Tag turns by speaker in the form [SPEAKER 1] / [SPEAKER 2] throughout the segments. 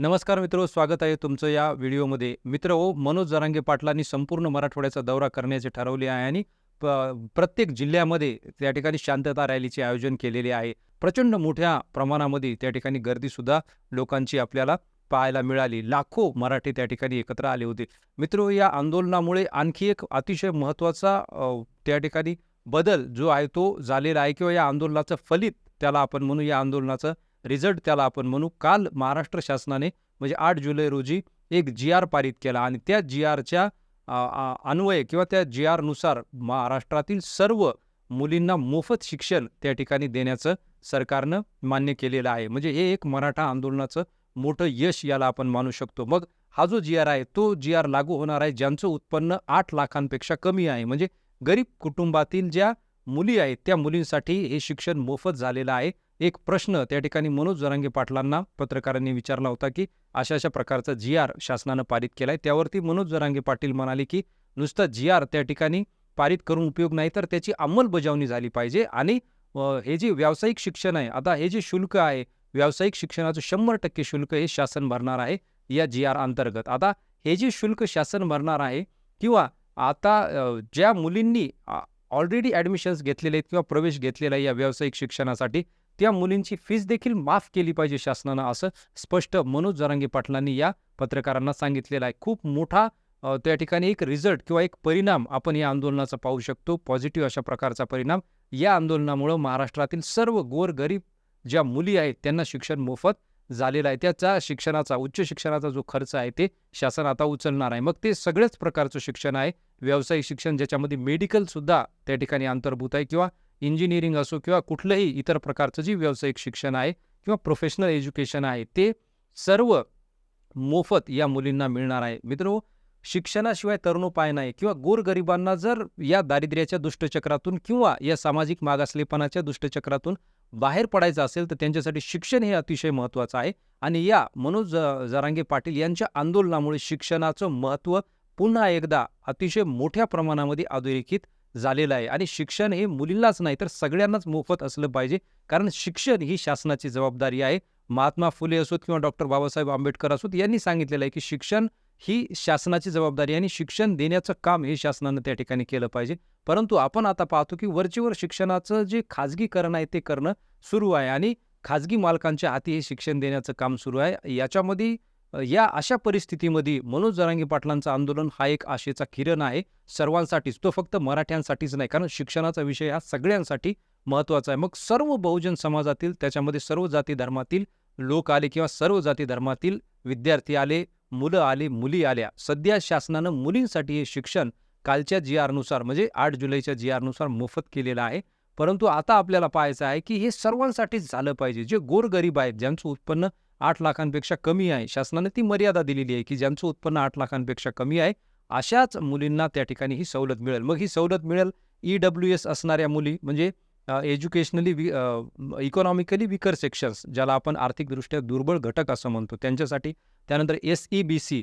[SPEAKER 1] नमस्कार मित्र स्वागत आहे तुमचं या व्हिडिओमध्ये. मित्र हो मनोज जरांगे पाटलांनी संपूर्ण मराठवाड्याचा दौरा करण्याचे ठरवले आहे आणि प्रत्येक जिल्ह्यामध्ये त्या ठिकाणी शांतता रॅलीचे आयोजन केलेले आहे. प्रचंड मोठ्या प्रमाणामध्ये त्या ठिकाणी गर्दीसुद्धा लोकांची आपल्याला पाहायला मिळाली. लाखो मराठी त्या ठिकाणी एकत्र आले होते. मित्र या आंदोलनामुळे आणखी एक अतिशय महत्त्वाचा त्या ठिकाणी बदल जो आहे तो झालेला आहे किंवा या आंदोलनाचं फलित त्याला आपण म्हणू या आंदोलनाचं रिझल्ट त्याला आपण म्हणू. काल महाराष्ट्र शासनाने म्हणजे आठ जुलै रोजी एक जी आर पारित केला आणि त्या जी आरच्या अन्वये किंवा त्या जी आरनुसार महाराष्ट्रातील सर्व मुलींना मोफत शिक्षण त्या ठिकाणी देण्याचं सरकारनं मान्य केलेलं आहे. म्हणजे हे एक मराठा आंदोलनाचं मोठं यश याला आपण मानू शकतो. मग हा जो जी आर आहे तो जी आर लागू होणार आहे ज्यांचं उत्पन्न आठ लाखांपेक्षा कमी आहे. म्हणजे गरीब कुटुंबातील ज्या मुली आहेत त्या मुलींसाठी हे शिक्षण मोफत झालेलं आहे. एक प्रश्न त्या ठिकाणी मनोज जरांगे पाटलांना पत्रकारांनी विचारला होता की अशा अशा प्रकारचा जी आर शासनानं पारित केलाय त्यावरती मनोज जरांगे पाटील म्हणाले की नुसतं जी आर त्या ठिकाणी पारित करून उपयोग नाही तर त्याची अंमलबजावणी झाली पाहिजे आणि हे जे व्यावसायिक शिक्षण आहे आता हे जे शुल्क आहे व्यावसायिक शिक्षणाचं शंभर टक्के शुल्क हे शासन भरणार आहे या जी आर अंतर्गत. आता हे जे शुल्क शासन भरणार आहे किंवा आता ज्या मुलींनी ऑलरेडी ॲडमिशन्स घेतलेले आहेत किंवा प्रवेश घेतलेला आहे या व्यावसायिक शिक्षणासाठी त्या मुलींची फीज देखील माफ केली पाहिजे शासनानं असं स्पष्ट मनोज जरांगे पाटलांनी या पत्रकारांना सांगितलेलं आहे. खूप मोठा त्या ठिकाणी एक रिझल्ट किंवा एक परिणाम आपण या आंदोलनाचा पाहू शकतो. पॉझिटिव्ह अशा प्रकारचा परिणाम. या आंदोलनामुळं महाराष्ट्रातील सर्व गोरगरीब ज्या मुली आहेत त्यांना शिक्षण मोफत झालेलं आहे. त्याचा शिक्षणाचा उच्च शिक्षणाचा जो खर्च आहे ते शासन आता उचलणार आहे. मग ते सगळ्याच प्रकारचं शिक्षण आहे. व्यावसायिक शिक्षण ज्याच्यामध्ये मेडिकलसुद्धा त्या ठिकाणी अंतर्भूत आहे किंवा इंजिनिअरिंग असो किंवा कुठलंही इतर प्रकारचं जे व्यावसायिक शिक्षण आहे किंवा प्रोफेशनल एज्युकेशन आहे ते सर्व मोफत या मुलींना मिळणार आहे. मित्रो शिक्षणाशिवाय तरुणोपाय नाही किंवा गोरगरिबांना जर या दारिद्र्याच्या दुष्टचक्रातून किंवा या सामाजिक मागासलेपणाच्या दुष्टचक्रातून बाहेर पडायचं असेल तर त्यांच्यासाठी शिक्षण हे अतिशय महत्त्वाचं आहे. आणि या मनोज ज- जरांगे पाटील यांच्या आंदोलनामुळे शिक्षणाचं महत्त्व पुन्हा एकदा अतिशय मोठ्या प्रमाणामध्ये अधोरेखित झालेलं आहे. आणि शिक्षण हे मुलींनाच नाही तर सगळ्यांनाच मोफत असलं पाहिजे. कारण शिक्षण ही शासनाची जबाबदारी आहे. महात्मा फुले असोत किंवा डॉक्टर बाबासाहेब आंबेडकर असोत यांनी सांगितलेलं आहे की शिक्षण ही शासनाची जबाबदारी आणि शिक्षण देण्याचं काम हे शासनानं त्या ठिकाणी केलं पाहिजे. परंतु आपण आता पाहतो की वरचेवर शिक्षणाचं जे खाजगीकरण आहे ते करणं सुरू आहे आणि खाजगी मालकांच्या हाती हे शिक्षण देण्याचं काम सुरू आहे. याच्यामध्ये या अशा परिस्थितीमध्ये मनोज जरांगी पाटलांचं आंदोलन हा एक आशेचा किरण आहे. सर्वांसाठीच तो फक्त मराठ्यांसाठीच नाही कारण शिक्षणाचा विषय हा सगळ्यांसाठी महत्त्वाचा आहे. मग सर्व बहुजन समाजातील त्याच्यामध्ये सर्व जाती धर्मातील लोक आले किंवा सर्व जाती धर्मातील विद्यार्थी आले मुलं आले मुली आल्या सध्या शासनानं मुलींसाठी हे शिक्षण कालच्या जी आरनुसार म्हणजे आठ जुलैच्या जी आरनुसार मोफत केलेलं आहे. परंतु आता आपल्याला पाहायचं आहे की हे सर्वांसाठीच झालं पाहिजे. जे गोरगरीब आहेत ज्यांचं उत्पन्न आठ लाखांपेक्षा कमी आहे. शासनाने ती मर्यादा दिलेली आहे की ज्यांचं उत्पन्न आठ लाखांपेक्षा कमी आहे अशाच मुलींना त्या ठिकाणी ही सवलत मिळेल. मग ही सवलत मिळेल ई डब्ल्यू एस असणाऱ्या मुली म्हणजे एज्युकेशनली वि इकॉनॉमिकली विकर सेक्शन्स ज्याला आपण आर्थिकदृष्ट्या दुर्बळ घटक असं म्हणतो. त्यांच्यासाठी त्यानंतर एस ई बी सी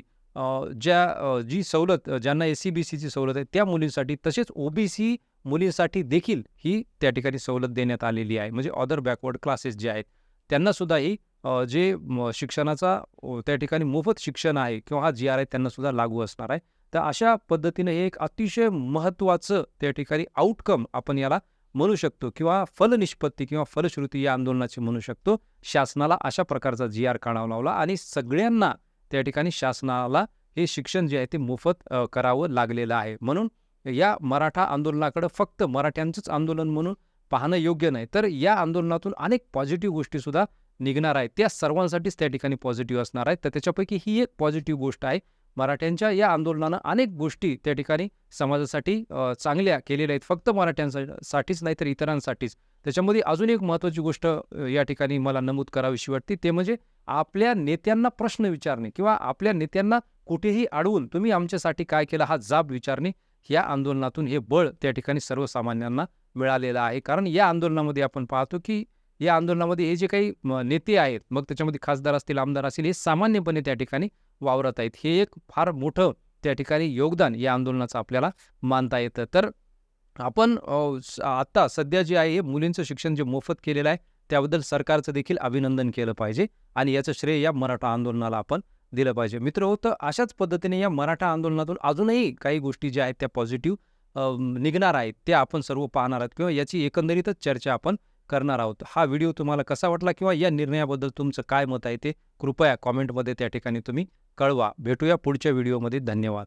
[SPEAKER 1] ज्या जी सवलत ज्यांना एस सी बी सीची सवलत आहे त्या मुलींसाठी तसेच ओ बी सी मुलींसाठी देखील ही त्या ठिकाणी सवलत देण्यात आलेली आहे. म्हणजे ऑदर बॅकवर्ड क्लासेस जे आहेत त्यांनासुद्धा ही जे शिक्षणाचा त्या ठिकाणी मोफत शिक्षण आहे किंवा हा जी आर आहे त्यांना सुद्धा लागू असणार आहे तर अशा पद्धतीनं हे एक अतिशय महत्त्वाचं त्या ठिकाणी आउटकम आपण याला म्हणू शकतो किंवा फलनिष्पत्ती किंवा फलश्रुती या आंदोलनाची म्हणू शकतो. शासनाला अशा प्रकारचा जी आर काढावा लावला आणि सगळ्यांना त्या ठिकाणी शासनाला हे शिक्षण जे आहे ते मोफत करावं लागलेलं आहे. म्हणून या मराठा आंदोलनाकडं फक्त मराठ्यांचंच आंदोलन म्हणून पाहणं योग्य नाही तर या आंदोलनातून अनेक पॉझिटिव्ह गोष्टीसुद्धा निघणार आहे. त्या सर्वांसाठीच त्या ठिकाणी पॉझिटिव्ह असणार आहेत तर त्याच्यापैकी ही एक पॉझिटिव्ह गोष्ट आहे. मराठ्यांच्या या आंदोलनानं अनेक गोष्टी त्या ठिकाणी समाजासाठी चांगल्या केलेल्या आहेत. फक्त मराठ्यांसाठीच नाही तर इतरांसाठीच. त्याच्यामध्ये अजून एक महत्त्वाची गोष्ट या ठिकाणी मला नमूद करावीशी वाटते. ते म्हणजे आपल्या नेत्यांना प्रश्न विचारणे किंवा आपल्या नेत्यांना कुठेही अडवून तुम्ही आमच्यासाठी काय केलं हा जाब विचारणे या आंदोलनातून हे बळ त्या ठिकाणी सर्वसामान्यांना मिळालेलं आहे. कारण या आंदोलनामध्ये आपण पाहतो की या आंदोलनामध्ये हे जे काही नेते आहेत मग त्याच्यामध्ये खासदार असतील आमदार असतील हे सामान्यपणे त्या ठिकाणी वावरत आहेत. हे एक फार मोठं त्या ठिकाणी योगदान या आंदोलनाचं आपल्याला मानता येतं. तर आपण आत्ता आता सध्या जे आहे हे मुलींचं शिक्षण जे मोफत केलेलं आहे त्याबद्दल सरकारचं देखील अभिनंदन केलं पाहिजे आणि याचं श्रेय या मराठा आंदोलनाला आपण दिलं पाहिजे. मित्र होतं तर अशाच पद्धतीने या मराठा आंदोलनातून अजूनही काही गोष्टी ज्या आहेत त्या पॉझिटिव्ह निघणार आहेत त्या आपण सर्व पाहणार आहोत किंवा याची एकंदरीतच चर्चा आपण करणार आहोत. हा व्हिडिओ तुम्हाला कसा वाटला किंवा या निर्णयाबद्दल तुमचं काय मत आहे ते कृपया कॉमेंटमध्ये त्या ठिकाणी तुम्ही कळवा. भेटूया पुढच्या व्हिडिओमध्ये. धन्यवाद.